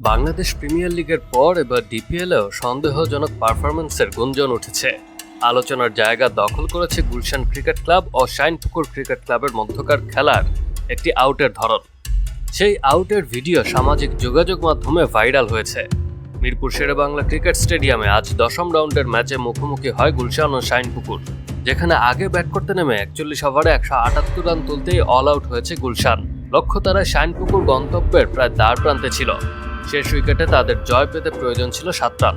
Bangladesh premier লিগের পর এবার ডিপিএলেও সন্দেহজনক পারফরম্যান্সের গুঞ্জন উঠেছে। আলোচনার জায়গা দখল করেছে গুলশান ক্রিকেট ক্লাব ও শাইনপুকুর ক্রিকেট ক্লাবের মধ্যকার খেলার একটি আউটের ধরন। সেই আউটের ভিডিও সামাজিক যোগাযোগ মাধ্যমে ভাইরাল হয়েছে। মিরপুর শেরেবাংলা ক্রিকেট স্টেডিয়ামে আজ দশম রাউন্ডের ম্যাচে মুখোমুখি হয় গুলশান ও শাইনপুকুর, যেখানে আগে ব্যাট করতে নেমে একচল্লিশ ওভারে একশো আটাত্তর রান তুলতেই অল আউট হয়েছে গুলশান। লক্ষ্য তারা শাইনপুকুর গন্তব্যের প্রায় দ্বার প্রান্তে ছিল। শেষ উইকেটে তাদের জয় পেতে প্রয়োজন ছিল সাত রান।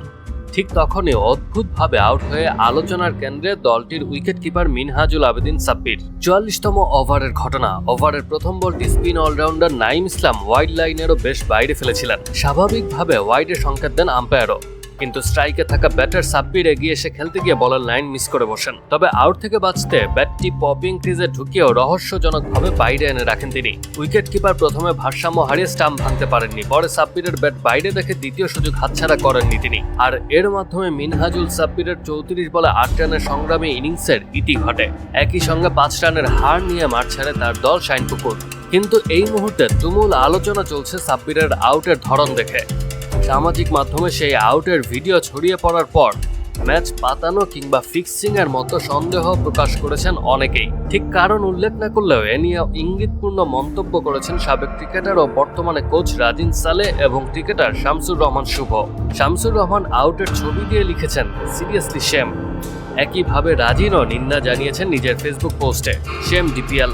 ঠিক তখনই অদ্ভুতভাবে আউট হয়ে আলোচনার কেন্দ্রে দলটির উইকেট কিপার মিনহাজুল আবেদিন সাব্বির। চুয়াল্লিশতম ওভারের ঘটনা, ওভারের প্রথম বলটি spin allrounder Naim Islam wide লাইনেরও বেশ বাইরে ফেলেছিলেন। স্বাভাবিকভাবে ওয়াইডের সংকেত দেন আম্পায়ারও। কিন্তু স্ট্রাইকে থাকা ব্যাটার সাব্বির এগিয়ে এসে খেলতে গিয়ে বলার লাইন মিস করে বসেন। তবে আউট থেকে বাঁচতে ব্যাটটি পপিং ক্রিজে ঢুকিয়েও রহস্যজনকভাবে বাইরে এনে রাখেন তিনি। উইকেট কিপার প্রথমে ভারসাম্য হারিয়ে স্টাম্প ভাঙতে পারেননি, পরে সাব্বিরের ব্যাট বাইরে দেখে দ্বিতীয় সুযোগ হাতছাড়া করেননি তিনি। আর এর মাধ্যমে মিনহাজুল সাব্বিরের চৌত্রিশ বলে আট রানের সংগ্রামী ইনিংসের ইতি ঘটে। একই সঙ্গে পাঁচ রানের হার নিয়ে মাঠ ছাড়ে তার দল শাইনপুকুর। কিন্তু এই মুহূর্তে তুমুল আলোচনা চলছে সাব্বিরের আউটের ধরন দেখে। সামাজিক মাধ্যমে সেই আউটের ভিডিও ছড়িয়ে পড়ার পর ম্যাচ পাতানো কিংবা ফিক্সিং এর মতো সন্দেহ প্রকাশ করেছেন অনেকেই। ঠিক কারণ উল্লেখ না করলেও এ নিয়ে ইঙ্গিতপূর্ণ মন্তব্য করেছেন সাবেক ক্রিকেটার ও বর্তমানে কোচ রাজিন সালে এবং ক্রিকেটার শামসুর রহমান শুভ। শামসুর রহমান আউটের ছবি দিয়ে লিখেছেন সিরিয়াসলি শেম একইভাবে রাজিনও নিন্দা জানিয়েছেন নিজের ফেসবুক পোস্টে শেম ডিপিএল